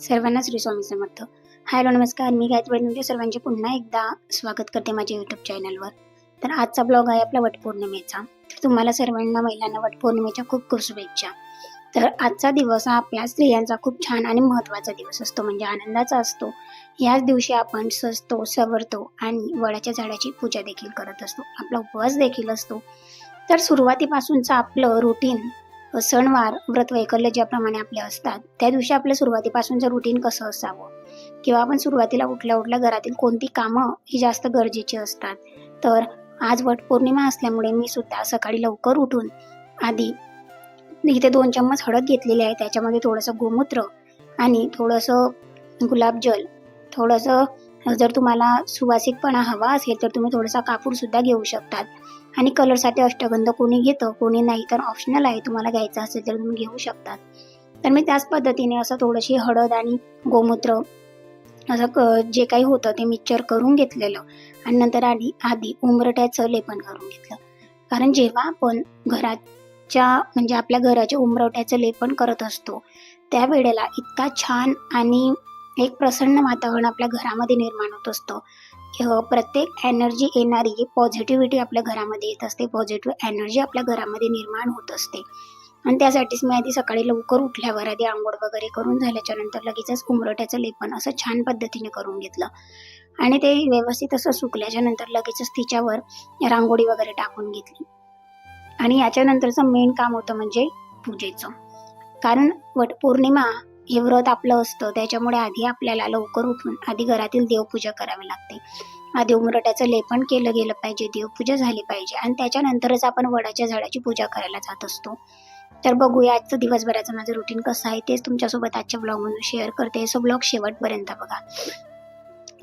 सर्वांना श्री स्वामी समर्थ. हॅलो नमस्कार. मी गायत्री तुमचे सर्वांचे पुन्हा एकदा स्वागत करते माझ्या यूट्यूब चॅनलवर तर आजचा ब्लॉग आहे आपला वटपौर्णिमेचा. तर तुम्हाला सर्वांना महिलांना वटपौर्णिमेच्या खूप खूप शुभेच्छा. तर आजचा दिवस हा आपल्या स्त्रियांचा खूप छान आणि महत्त्वाचा दिवस असतो म्हणजे आनंदाचा असतो. याच दिवशी आपण सजतो सवरतो आणि वडाच्या झाडाची पूजा देखील करत असतो. आपला उपवास देखील असतो. तर सुरुवातीपासूनचं आपलं रुटीन सणवार व्रत वैकल्य ज्याप्रमाणे आपले असतात त्या दिवशी आपल्या सुरुवातीपासूनचं रुटीन कसं असावं? किंवा आपण सुरुवातीला उठल्या उठल्या घरातील कोणती कामं ही जास्त गरजेची असतात? तर आज वटपौर्णिमा असल्यामुळे मी सुद्धा सकाळी लवकर उठून आधी इथे दोन चम्मच हळद घेतलेली आहे त्याच्यामध्ये थोडंसं गोमूत्र आणि थोडंसं गुलाबजल थोडंसं जर तुम्हाला सुवासिकपणा हवा असेल तर तुम्ही थोडासा कापूरसुद्धा घेऊ शकतात. आणि कलरसाठी अष्टगंध कोणी घेतं कोणी नाही तर ऑप्शनल आहे. तुम्हाला घ्यायचं असेल तर तुम्ही घेऊ शकतात. तर मी त्याच पद्धतीने असं थोडीशी हळद आणि गोमूत्र असं क जे काही होतं ते मिक्सचर करून घेतलेलं. आणि नंतर आधी आधी उंबरट्याचं लेपन करून घेतलं. कारण जेव्हा आपण घराच्या म्हणजे आपल्या घराच्या उंबरट्याचं लेपन करत असतो त्यावेळेला इतका छान आणि एक प्रसन्न वातावरण आपल्या घरामध्ये निर्माण होत असतं. प्रत्येक एनर्जी येणारी पॉझिटिव्हिटी आपल्या घरामध्ये येत असते पॉझिटिव्ह एनर्जी आपल्या घरामध्ये निर्माण होत असते. आणि त्यासाठीच मी आधी सकाळी लवकर उठल्यावर आधी आंघोळ वगैरे करून झाल्याच्यानंतर लगेचच उमरट्याचं लेपन असं छान पद्धतीने करून घेतलं. आणि ते व्यवस्थित असं सुकल्याच्या नंतर लगेचच तिच्यावर रांगोळी वगैरे टाकून घेतली. आणि याच्यानंतरचं मेन काम होतं म्हणजे पूजेचं. कारण वट पौर्णिमा हे व्रत आपलं असतं. त्याच्यामुळे आधी आपल्याला लवकर उठून आधी घरातील देवपूजा करावी लागते. आधी उमरट्याचं लेपन केलं गेलं पाहिजे. देवपूजा झाली पाहिजे. आणि त्याच्यानंतरच आपण वडाच्या झाडाची पूजा करायला जात असतो. तर बघूया आजचं दिवसभराचं माझं रुटीन कसं आहे तेच तुमच्यासोबत आजच्या ब्लॉगमधून शेअर करते. सो ब्लॉग शेवटपर्यंत बघा.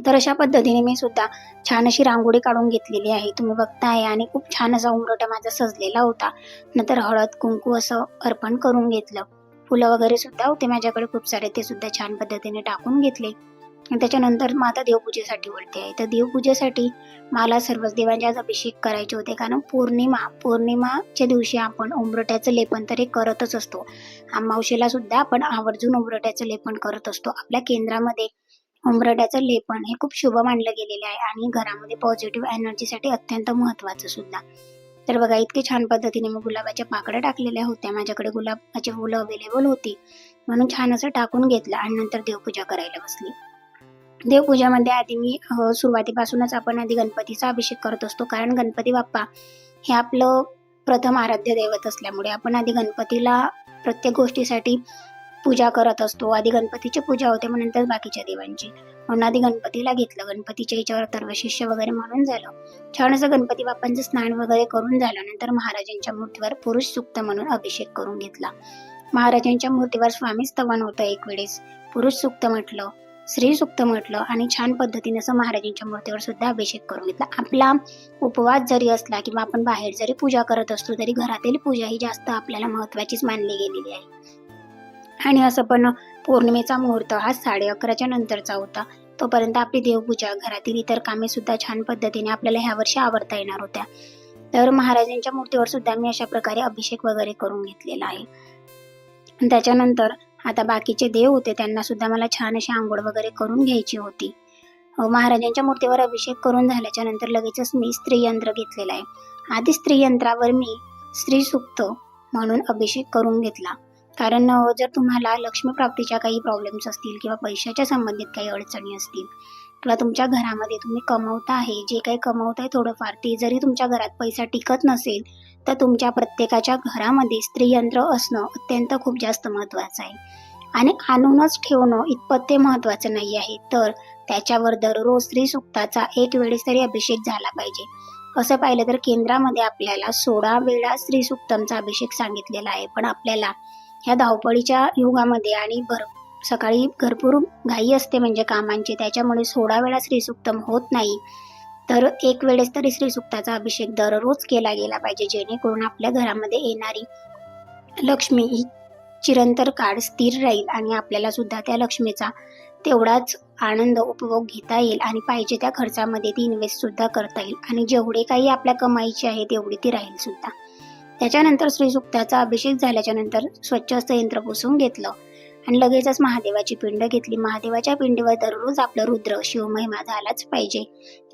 तर अशा पद्धतीने मी सुद्धा छान अशी रांगोळी काढून घेतलेली आहे. तुम्ही बघताय आणि खूप छान असा उमरटा माझा सजलेला होता. नंतर हळद कुंकू असं अर्पण करून घेतलं. फुलं वगैरे सुद्धा होते माझ्याकडे खूप सारे ते सुद्धा छान पद्धतीने टाकून घेतले. आणि त्याच्यानंतर मग आता देवपूजेसाठी वळते आहे. तर देवपूजेसाठी मला सर्वच देवांचे अभिषेक करायचे होते. कारण पौर्णिमा पौर्णिमाच्या दिवशी आपण उंबरट्याचं लेपन तर हे करतच असतो. अमावशेला सुद्धा आपण आवर्जून उंबरट्याचं लेपन करत असतो. आपल्या केंद्रामध्ये उंबरट्याचं लेपन हे खूप शुभ मानलं गेलेलं आहे. आणि घरामध्ये पॉझिटिव्ह एनर्जीसाठी अत्यंत महत्त्वाचं सुद्धा. तर बघा इतके छान पद्धतीने मी गुलाबाच्या पाकळ्या टाकलेल्या होत्या. माझ्याकडे गुलाबाची फुलं अवेलेबल होती. म्हणून छान असं टाकून घेतलं आणि नंतर देवपूजा करायला बसली. देवपूजामध्ये आधी मी सुरुवातीपासूनच आपण आधी गणपतीचा अभिषेक करत असतो. कारण गणपती बाप्पा हे आपलं प्रथम आराध्य दैवत असल्यामुळे आपण आधी गणपतीला प्रत्येक गोष्टीसाठी पूजा करत असतो. आधी गणपतीची पूजा होते मग नंतर बाकीच्या देवांची. म्हणून आधी गणपतीला घेतलं. गणपतीच्या याच्यावर तर शिष्य वगैरे म्हणून झालं. छान असं गणपती बाप्पांचं स्नान वगैरे करून झालं नंतर महाराजांच्या मूर्तीवर पुरुष सुक्त म्हणून अभिषेक करून घेतला. महाराजांच्या मूर्तीवर स्वामी स्तवन होतं एक वेळेस. पुरुष सुक्त म्हटलं स्त्री सुक्त म्हटलं आणि छान पद्धतीने असं महाराजांच्या मूर्तीवर सुद्धा अभिषेक करून घेतला. आपला उपवास जरी असला किंवा आपण बाहेर जरी पूजा करत असतो तरी घरातील पूजा ही जास्त आपल्याला महत्वाचीच मानली गेलेली आहे. आणि असं पण पौर्णिमेचा मुहूर्त हा साडे अकराच्या नंतरचा होता. तोपर्यंत आपली देवपूजा घरातील इतर कामे सुद्धा छान पद्धतीने आपल्याला ह्या वर्षी आवडता येणार होत्या. तर महाराजांच्या मूर्तीवर सुद्धा मी अशा प्रकारे अभिषेक वगैरे करून घेतलेला आहे. त्याच्यानंतर आता बाकीचे देव होते त्यांना सुद्धा मला छान अशी आंघोळ वगैरे करून घ्यायची होती. महाराजांच्या मूर्तीवर अभिषेक करून झाल्याच्यानंतर लगेचच मी स्त्रीयंत्र घेतलेलं आहे. आधी स्त्रीयंत्रावर मी स्त्री सुक्त म्हणून अभिषेक करून घेतला. कारण जर तुम्हाला लक्ष्मी प्राप्तीच्या काही प्रॉब्लेम्स असतील किंवा पैशाच्या संबंधित काही अडचणी असतील किंवा तुमच्या घरामध्ये तुम्ही कमवता आहे जे काही कमवताय थोडंफार ते जरी तुमच्या घरात पैसा टिकत नसेल तर तुमच्या प्रत्येकाच्या घरामध्ये स्त्रीयंत्र असणं अत्यंत खूप जास्त महत्त्वाचं आहे. आणि आणूनच ठेवणं इतपत ते महत्त्वाचं नाही आहे. तर त्याच्यावर दररोज स्त्री सुक्ताचा एक वेळेस तरी अभिषेक झाला पाहिजे. असं पाहिलं तर केंद्रामध्ये आपल्याला सोळा वेळा स्त्री सुक्तमचा अभिषेक सांगितलेला आहे. पण आपल्याला ह्या धावपळीच्या युगामध्ये आणि भर सकाळी भरपूर घाई असते म्हणजे कामांची. त्याच्यामुळे सोळा वेळा श्रीसुक्तम होत नाही. तर एक वेळेस तरी श्रीसुक्ताचा अभिषेक दररोज केला गेला पाहिजे जेणेकरून आपल्या घरामध्ये येणारी लक्ष्मी ही चिरंतर काळ स्थिर राहील आणि आपल्याला सुद्धा त्या लक्ष्मीचा तेवढाच आनंद उपभोग घेता येईल आणि पाहिजे त्या खर्चामध्ये ती इन्व्हेस्ट सुद्धा करता येईल. आणि जेवढे काही आपल्या कमाईची आहे तेवढी ती राहील सुद्धा. त्याच्यानंतर श्रीसुक्ताचा अभिषेक झाल्याच्यानंतर स्वच्छ असं यंत्र पुसून घेतलं आणि लगेचच महादेवाची पिंड घेतली. महादेवाच्या पिंडीवर दररोज आपलं रुद्र शिवमहिमा झालाच पाहिजे.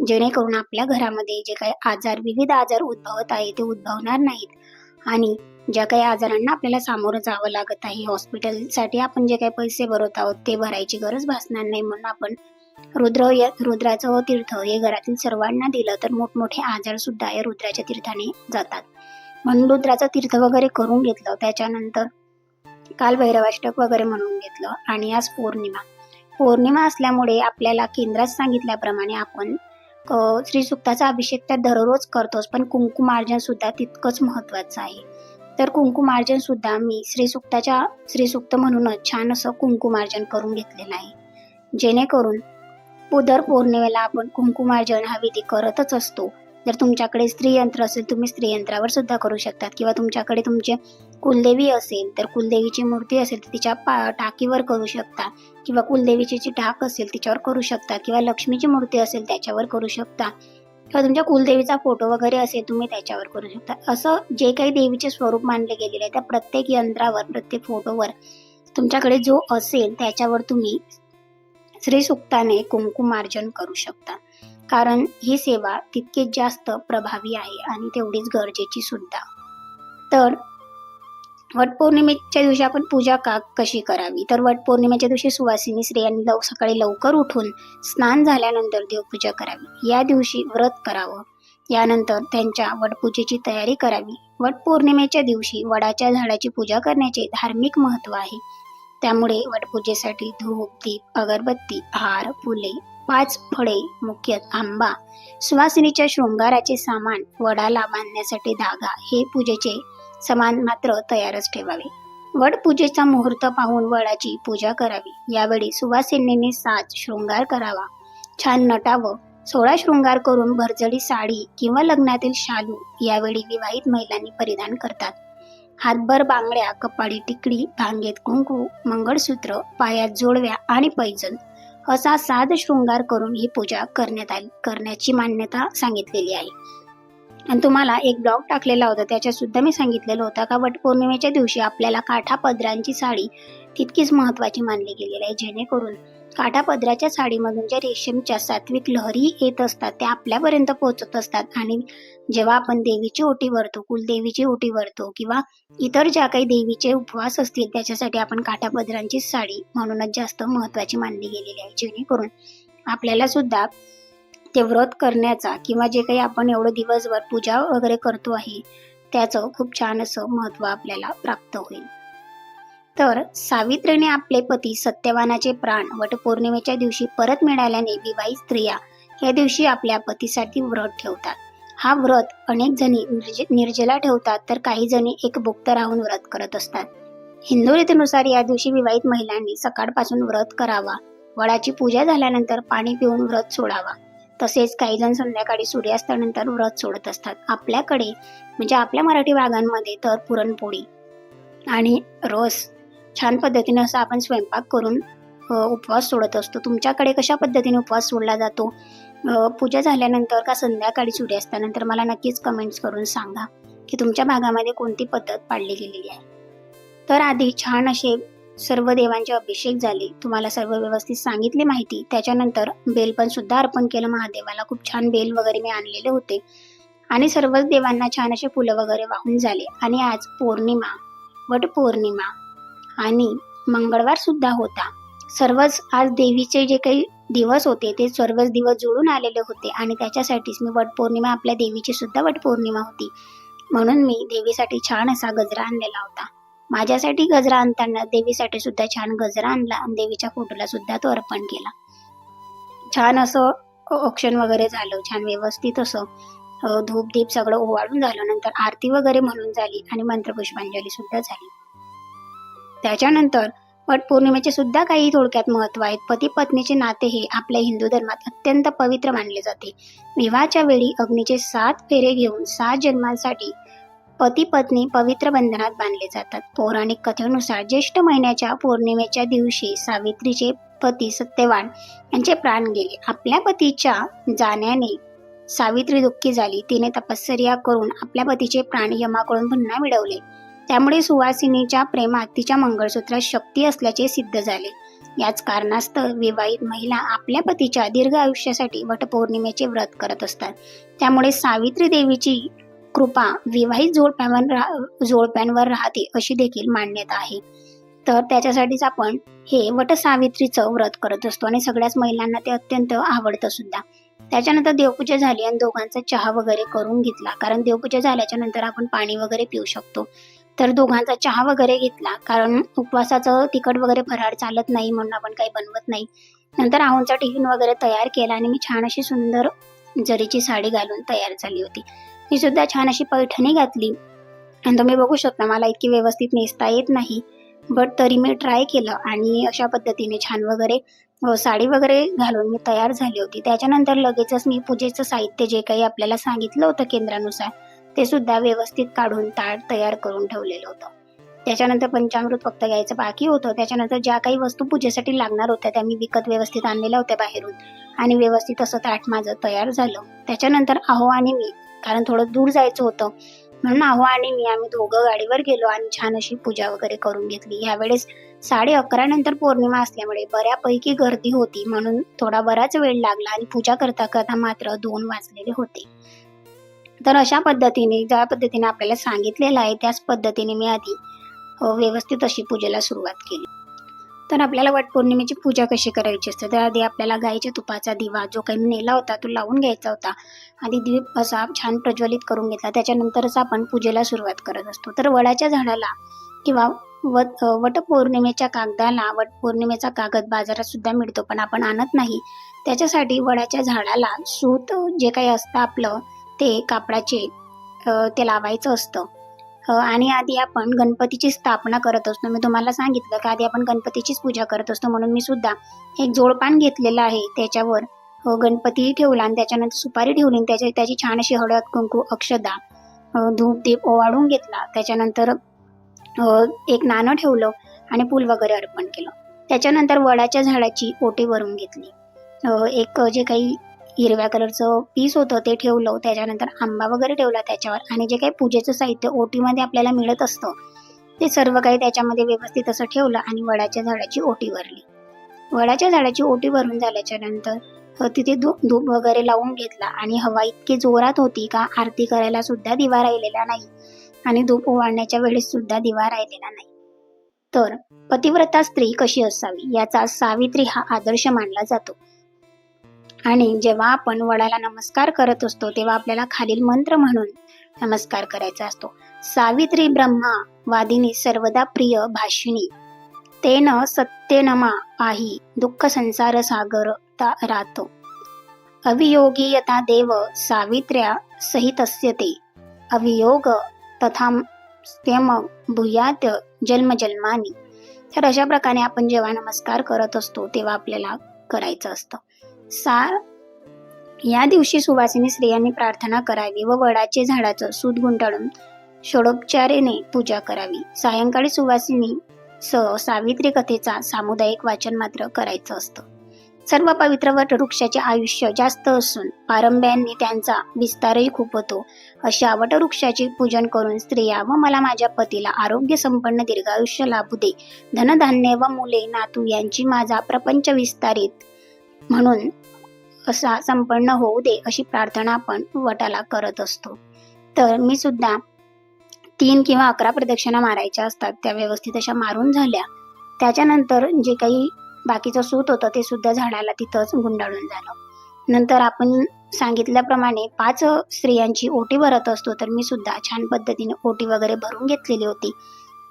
जेणेकरून आपल्या घरामध्ये जे काही आजार विविध आजार उद्भवत आहे ते उद्भवणार नाहीत. आणि ज्या काही आजारांना आपल्याला सामोरं जावं लागत आहे हॉस्पिटलसाठी आपण जे काही पैसे भरत आहोत ते भरायची गरज भासणार नाही म्हणून आपण रुद्र या रुद्राचं तीर्थ हे घरातील सर्वांना दिलं तर मोठमोठे आजार सुद्धा या रुद्राच्या तीर्थाने जातात. म्हणून रुद्राचं तीर्थ वगैरे करून घेतलं. त्याच्यानंतर काल भैरवाष्टक वगैरे म्हणून घेतलं आणि आज पौर्णिमा. पौर्णिमा असल्यामुळे आपल्याला केंद्रात सांगितल्याप्रमाणे आपण अ, श्री सुक्ताचा अभिषेक तर दररोज करतोच. पण कुंकुमार्जन सुद्धा तितकंच महत्वाचं आहे. तर कुंकुमार्जन सुद्धा मी श्री सुक्ताच्या श्री सुक्त म्हणूनच छान असं कुंकुमार्जन करून घेतलेलं आहे. जेणेकरून दर पौर्णिमेला आपण कुंकुमार्जन हा विधी करतच असतो. जर तुमच्याकडे स्त्रीयंत्र असेल तुम्ही स्त्रीयंत्रावर सुद्धा करू शकतात. किंवा तुमच्याकडे तुमचे कुलदेवी असेल तर कुलदेवीची मूर्ती असेल तर तिच्या पा टाकीवर करू शकता. किंवा कुलदेवीची जी टाक असेल तिच्यावर करू शकता. किंवा लक्ष्मीची मूर्ती असेल त्याच्यावर करू शकता. किंवा तुमच्या कुलदेवीचा फोटो वगैरे असेल तुम्ही त्याच्यावर करू शकता. असं जे काही देवीचे स्वरूप मानले गेलेले आहे त्या प्रत्येक यंत्रावर प्रत्येक फोटोवर तुमच्याकडे जो असेल त्याच्यावर तुम्ही श्री सुक्ताने कुंकुमार्जन करू शकता. कारण ही सेवा तितकीच जास्त प्रभावी आहे आणि तेवढीच गरजेची सुद्धा. तर वटपौर्णिमेच्या दिवशी आपण पूजा का कशी करावी? तर वटपौर्णिमेच्या दिवशी सुवासिनी स्त्रियांनी लव सकाळी लवकर उठून स्नान झाल्यानंतर देवपूजा करावी. या दिवशी व्रत करावं. यानंतर त्यांच्या वटपूजेची तयारी करावी. वटपौर्णिमेच्या दिवशी वडाच्या झाडाची पूजा करण्याचे धार्मिक महत्त्व आहे. त्यामुळे वटपूजेसाठी धूप दीप अगरबत्ती हार फुले पाच फळे मुख्यत आंबा सुवासिनीच्या शृंगाराचे सामान वडाला बांधण्यासाठी धागा हे पूजेचे समान मात्र तयारच ठेवावे. वड पूजेचा मुहूर्त पाहून वडाची पूजा करावी. यावेळी सुवासिनीने साज शृंगार करावा. छान नटावं सोळा शृंगार करून भरजडी साडी किंवा लग्नातील शालू यावेळी विवाहित महिलांनी परिधान करतात. हातभर बांगड्या कपाळी टिकडी भांगेत कुंकू मंगळसूत्र पायात जोडव्या आणि पैजण. असा साध शृंगार करून ही पूजा करण्यात आली करण्याची मान्यता सांगितलेली आहे. आणि तुम्हाला एक ब्लॉग टाकलेला होता त्याच्यात सुद्धा मी सांगितलेलं होतं का? वटपौर्णिमेच्या दिवशी आपल्याला काठा पदरांची साडी तितकीच महत्वाची मानली गेलेली आहे जेणेकरून काठापदराच्या साडीमधून ज्या रेशीमच्या सात्विक लहरी येत असतात त्या आपल्यापर्यंत पोहोचत असतात. आणि जेव्हा आपण देवीची ओटी भरतो कुलदेवीची ओटी भरतो किंवा इतर ज्या काही देवीचे उपवास असतील त्याच्यासाठी आपण काठापदरांची साडी म्हणूनच जास्त महत्वाची मानली गेलेली आहे. जेणेकरून आपल्याला सुद्धा ते व्रत करण्याचा किंवा जे काही आपण एवढं दिवसभर पूजा वगैरे करतो आहे त्याचं खूप छान असं महत्त्व आपल्याला प्राप्त होईल. तर सावित्रीने आपले पती सत्यवानाचे प्राण वटपौर्णिमेच्या दिवशी परत मिळाल्याने विवाहित स्त्रिया या दिवशी आपल्या पतीसाठी व्रत ठेवतात. हा व्रत अनेक जणी निर्ज निर्जला ठेवतात तर काही जणी एक भुक्त राहून व्रत करत असतात. हिंदू रीतीनुसार या दिवशी विवाहित महिलांनी सकाळपासून व्रत करावा. वडाची पूजा झाल्यानंतर पाणी पिऊन व्रत सोडावा. तसेच काही जण संध्याकाळी सूर्यास्तानंतर व्रत सोडत असतात. आपल्याकडे म्हणजे आपल्या मराठी भागांमध्ये तर पुरणपोळी आणि रस छान पद्धतीने असं आपण स्वयंपाक करून उपवास सोडत असतो. तुमच्याकडे कशा पद्धतीने उपवास सोडला जातो? पूजा झाल्यानंतर का संध्याकाळी सूर्यास्तानंतर मला नक्कीच कमेंट्स करून सांगा की तुमच्या भागामध्ये कोणती पद्धत पाळली गेलेली आहे? तर आधी छान असे सर्व देवांचे अभिषेक झाले. तुम्हाला सर्व व्यवस्थित सांगितली माहिती. त्याच्यानंतर बेल पण सुद्धा अर्पण केलं. महादेवाला खूप छान बेल वगैरे मी आणलेले होते. आणि सर्वच देवांना छान असे फुलं वगैरे वाहून झाले. आणि आज पौर्णिमा वट पौर्णिमा आणि मंगळवार सुद्धा होता. सर्वच आज देवीचे जे काही दिवस होते ते सर्वच दिवस जुळून आलेले होते आणि त्याच्यासाठीच मी वटपौर्णिमा आपल्या देवीची सुद्धा वटपौर्णिमा होती. म्हणून मी देवीसाठी छान असा गजरा आणलेला होता. माझ्यासाठी गजरा आणताना देवीसाठी सुद्धा छान गजरा आणला आणि देवीच्या फोटोला सुद्धा तो अर्पण केला. छान असं ऑप्शन वगैरे झालं छान व्यवस्थित असं धूप दीप सगळं ओवाळून झालं नंतर आरती वगैरे म्हणून झाली आणि मंत्रपुष्पांजली सुद्धा झाली. त्याच्यानंतर वटपौर्णिमेचे सुद्धा काही थोडक्यात महत्त्व आहेत. पती पत्नीचे नाते हे आपल्या हिंदू धर्मात अत्यंत पवित्र मानले जाते. विवाहाच्या वेळी अग्नीचे सात फेरे घेऊन सात जन्मांसाठी पती पत्नी पवित्र बंधनात बांधले जातात. पौराणिक कथेनुसार ज्येष्ठ महिन्याच्या पौर्णिमेच्या दिवशी सावित्रीचे पती सत्यवान यांचे प्राण गेले. आपल्या पतीच्या जाण्याने सावित्री दुःखी झाली. तिने तपश्चर्या करून आपल्या पतीचे प्राण यमाकडून पुन्हा मिळवले. त्यामुळे सुवासिनीच्या प्रेमात तिच्या मंगळसूत्रात शक्ती असल्याचे सिद्ध झाले. याच कारणास्तव विवाहित महिला आपल्या पतीच्या दीर्घ आयुष्यासाठी वटपौर्णिमेचे व्रत करत असतात. त्यामुळे सावित्री देवीची कृपा विवाहित जोडप्यांवर राह जोडप्यांवर राहते अशी देखील मान्यता आहे. तर त्याच्यासाठीच आपण हे वटसावित्रीचं व्रत करत असतो आणि सगळ्याच महिलांना ते अत्यंत आवडतं सुद्धा. त्याच्यानंतर देवपूजा झाली आणि दोघांचा चहा वगैरे करून घेतला. कारण देवपूजा झाल्याच्यानंतर आपण पाणी वगैरे पिऊ शकतो. तर दोघांचा चहा वगैरे घेतला. कारण उपवासाचं तिखट वगैरे फराळ चालत नाही म्हणून आपण काही बनवत नाही. नंतर आहोंचा टिफिन वगैरे तयार केला आणि मी छान अशी सुंदर जरीची साडी घालून तयार झाली होती. मी सुद्धा छान अशी पैठणी घातली. आणि तुम्ही बघू शकता मला इतकी व्यवस्थित नेसता येत नाही. बट तरी मी ट्राय केलं आणि अशा पद्धतीने छान वगैरे साडी वगैरे घालून मी तयार झाली होती. त्याच्यानंतर लगेचच मी पूजेचं साहित्य जे काही आपल्याला सांगितलं होतं केंद्रानुसार ते सुद्धा व्यवस्थित काढून ताट तयार करून ठेवलेलं होतं. त्याच्यानंतर पंचामृत फक्त घ्यायचं बाकी होतं. त्याच्यानंतर ज्या काही वस्तू पूजेसाठी लागणार होत्या त्या मी विकत व्यवस्थित आणलेल्या होत्या बाहेरून. आणि व्यवस्थित असं ताट माझं तयार झालं. त्याच्यानंतर अहो आणि मी कारण थोडं दूर जायचं होतं. म्हणून अहो आणि मी आम्ही दोघं गाडीवर गेलो आणि छान अशी पूजा वगैरे करून घेतली. यावेळेस साडे अकरा नंतर पौर्णिमा असल्यामुळे बऱ्यापैकी गर्दी होती. म्हणून थोडा बराच वेळ लागला आणि पूजा करता करता मात्र दोन वाजलेले होते. तर अशा पद्धतीने ज्या पद्धतीने आपल्याला सांगितलेलं आहे त्याच पद्धतीने मी आधी व्यवस्थित अशी पूजेला सुरुवात केली. तर आपल्याला वटपौर्णिमेची पूजा कशी करायची असते? तर आधी आपल्याला गाईच्या तुपाचा दिवा जो काही मी नेला होता तो लावून घ्यायचा होता. आधी दीप असा छान प्रज्वलित करून घेतला. त्याच्यानंतरच आपण पूजेला सुरुवात करत असतो. तर वडाच्या झाडाला किंवा वट वटपौर्णिमेच्या कागदाला वटपौर्णिमेचा कागद बाजारात सुद्धा मिळतो पण आपण आणत नाही. त्याच्यासाठी वडाच्या झाडाला सूत जे काही असतं आपलं ते कापडाचे ते लावायचं असतं. आणि आधी आपण गणपतीची स्थापना करत असतो. मी तुम्हाला सांगितलं की आधी आपण गणपतीचीच पूजा करत असतो. म्हणून मी सुद्धा एक जोडपान घेतलेलं आहे त्याच्यावर. गणपतीही ठेवला आणि त्याच्यानंतर सुपारी ठेवली आणि त्याच्या त्याची छान अशी हळद कुंकू अक्षदा धूप दीप ओवाळून घेतला. त्याच्यानंतर एक नाणं ठेवलं आणि फूल वगैरे अर्पण केलं. त्याच्यानंतर वडाच्या झाडाची ओटी भरून घेतली. एक जे काही हिरव्या कलरचं पीस होतं ते ठेवलं. त्याच्यानंतर आंबा वगैरे ठेवला त्याच्यावर. आणि जे काही पूजेचं साहित्य ओटीमध्ये आपल्याला मिळत असतं ते सर्व काही त्याच्यामध्ये व्यवस्थित असं ठेवलं आणि वडाच्या झाडाची ओटी भरली. वडाच्या झाडाची ओटी भरून झाल्याच्यानंतर तिथे धूप धूप वगैरे लावून घेतला. आणि हवा इतकी जोरात होती का आरती करायला सुद्धा दिवा राहिलेला नाही. आणि धूप ओवाळण्याच्या वेळेस सुद्धा दिवा राहिलेला नाही. तर पतिव्रता स्त्री कशी असावी? याचा सावित्री हा आदर्श मानला जातो. आणि जेव्हा आपण वडाला नमस्कार करत असतो तेव्हा आपल्याला खालील मंत्र म्हणून नमस्कार करायचा असतो. सावित्री ब्रह्मा वादिनी सर्वदा प्रिय भाषिणी. तेन सत्यनमा पाही दुःख संसार सागर राहतो अवियोगी यथा देव सावित्र्या सहितस्य ते अवियोग तथा त्यम भूयात जन्मजन्मानी. तर अशा प्रकारे आपण जेव्हा नमस्कार करत असतो तेव्हा आपल्याला करायचं असतं. सा या दिवशी सुवासिनी स्त्रियांनी प्रार्थना करावी व वडाचे झाडाचं सूत गुंडाळून षोडोपचारेने पूजा करावी. सायंकाळी सुवासिनी सह सावित्री कथेचा सामुदायिक वाचन मात्र करायचं असतं. सर्व पवित्र वट वृक्षाचे आयुष्य जास्त असून पारंब्यांनी त्यांचा विस्तारही खूप होतो. अशा वटवृक्षाचे पूजन करून स्त्रिया व मला माझ्या पतीला आरोग्य संपन्न दीर्घायुष्य लाभू दे. धनधान्य व मुले नातू यांची माझा प्रपंच विस्तारित म्हणून असा संपन्न होऊ दे अशी प्रार्थना आपण वटाला करत असतो. तर मी सुद्धा तीन किंवा अकरा प्रदक्षिणा मारायच्या असतात त्या व्यवस्थित अशा मारून झाल्या. त्याच्यानंतर जे काही बाकीचं सूत होतं ते सुद्धा झाडाला तिथंच गुंडाळून झालं. नंतर आपण सांगितल्याप्रमाणे पाच स्त्रियांची ओटी भरत असतो तर मी सुद्धा छान पद्धतीने ओटी वगैरे भरून घेतलेली होती.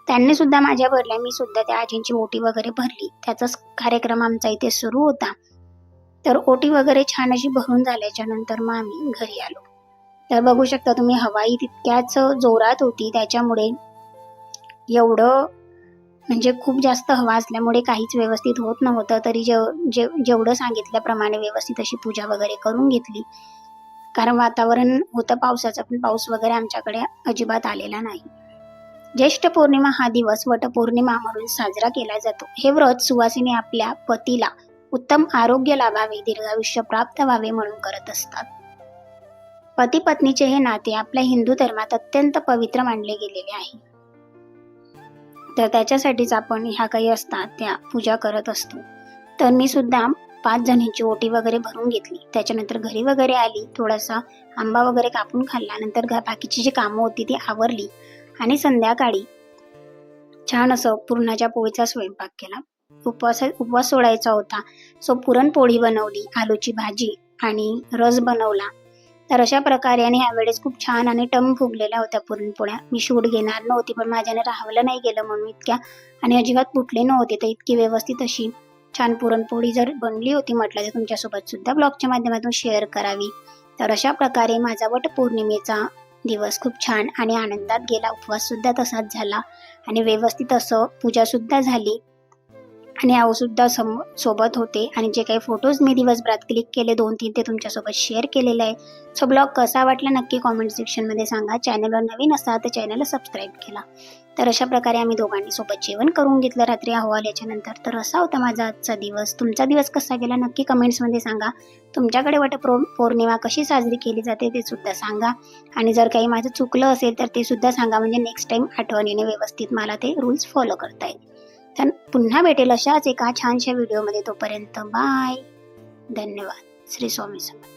त्यांनी सुद्धा माझ्या भरल्या मी सुद्धा त्या आजींची ओटी वगैरे भरली. त्याचाच कार्यक्रम आमचा इथे सुरू होता. तर ओटी वगैरे छान अशी भरून झाल्याच्यानंतर मग आम्ही घरी आलो. तर बघू शकता तुम्ही हवाई तितक्याच जोरात होती. त्याच्यामुळे एवढं म्हणजे खूप जास्त हवा असल्यामुळे काहीच व्यवस्थित होत नव्हतं. तरी जेव जे जेवढं सांगितल्याप्रमाणे व्यवस्थित अशी पूजा वगैरे करून घेतली. कारण वातावरण होतं पावसाचं पण पाऊस वगैरे आमच्याकडे अजिबात आलेला नाही. ज्येष्ठ पौर्णिमा हा दिवस वटपौर्णिमा म्हणून साजरा केला जातो. हे व्रत सुवासिनी आपल्या पतीला उत्तम आरोग्य लाभावे दीर्घायुष्य प्राप्त व्हावे म्हणून करत असतात. पती पत्नीचे हे नाते आपल्या हिंदू धर्मात अत्यंत पवित्र मानले गेलेले आहे. तर त्याच्यासाठीच आपण ह्या काही असतात त्या पूजा करत असतो. तर मी सुद्धा पाच जणींची ओटी वगैरे भरून घेतली. त्याच्यानंतर घरी वगैरे आली थोडासा आंबा वगैरे कापून खाल्ला. नंतर बाकीची जी कामं होती ती आवरली आणि संध्याकाळी छान असं पुरणाच्या पोळीचा स्वयंपाक केला. उपवास उपवास सोडायचा होता. सो पुरणपोळी बनवली आलूची भाजी आणि रस बनवला. तर अशा प्रकारे आणि ह्यावेळेस खूप छान आणि टम फुगलेल्या होत्या पुरणपोळ्या. मी शूट घेणार नव्हती पण माझ्याने राहवलं नाही गेलं म्हणून इतक्या आणि अजिबात फुटले नव्हते. तर इतकी व्यवस्थित अशी छान पुरणपोळी जर बनली होती म्हटलं तर तुमच्यासोबत सुद्धा ब्लॉगच्या माध्यमातून शेअर करावी. तर अशा प्रकारे माझा वट पौर्णिमेचा दिवस खूप छान आणि आनंदात गेला. उपवास सुद्धा तसाच झाला आणि व्यवस्थित असं पूजा सुद्धा झाली. आणि आऊसुद्धा सम सोबत होते. आणि जे काही फोटोज मी दिवसभरात क्लिक केले दोन तीन ते तुमच्यासोबत शेअर केलेले आहे. सो ब्लॉग कसा वाटला नक्की कॉमेंट सेक्शनमध्ये सांगा. चॅनलवर नवीन असा तर चॅनलला सबस्क्राईब केला. तर अशा प्रकारे आम्ही दोघांनी सोबत जेवण करून घेतलं रात्री अहवाल याच्यानंतर. तर असा होता माझा आजचा दिवस. तुमचा दिवस कसा गेला नक्की कमेंट्समध्ये सांगा. तुमच्याकडे वटप्रो पौर्णिमा कशी साजरी केली जाते ते सुद्धा सांगा. आणि जर काही माझं चुकलं असेल तर ते सुद्धा सांगा. म्हणजे नेक्स्ट टाइम आठवणीने व्यवस्थित मला ते रूल्स फॉलो करता येईल तर पुन्हा भेटेल अशाच एका छानशा व्हिडिओमध्ये तोपर्यंत बाय. धन्यवाद. श्री स्वामी समर्थ.